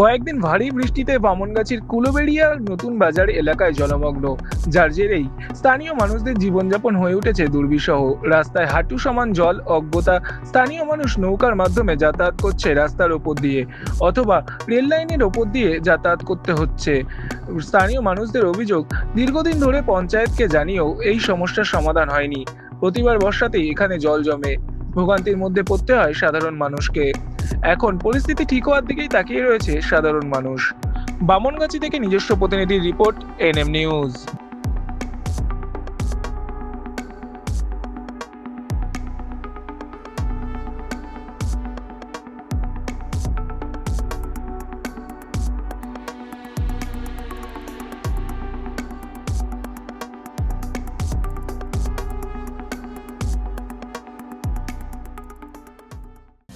কয়েকদিন ভারী বৃষ্টিতে বামনগাছির কুলোবেড়িয়া নতুন বাজার এলাকায় জলমগ্ন, যার জেরেই স্থানীয় মানুষদের জীবনযাপন হয়ে উঠেছে দুর্বিষহ। রাস্তায় হাঁটু সমান জল, অজ্ঞতা, স্থানীয় মানুষ নৌকার মাধ্যমে যাতায়াত করছে রাস্তার ওপর দিয়ে, অথবা রেল লাইনের ওপর দিয়ে যাতায়াত করতে হচ্ছে। স্থানীয় মানুষদের অভিযোগ, দীর্ঘদিন ধরে পঞ্চায়েতকে জানিয়েও এই সমস্যার সমাধান হয়নি। প্রতিবার বর্ষাতেই এখানে জল জমে। ভোগান্তির মধ্যে পড়তে হয় সাধারণ মানুষকে। এখন পরিস্থিতি ঠিক হওয়ার দিকেই তাকিয়ে রয়েছে সাধারণ মানুষ। বামনগাছি থেকে নিজস্ব প্রতিনিধির রিপোর্ট এনএম নিউজ।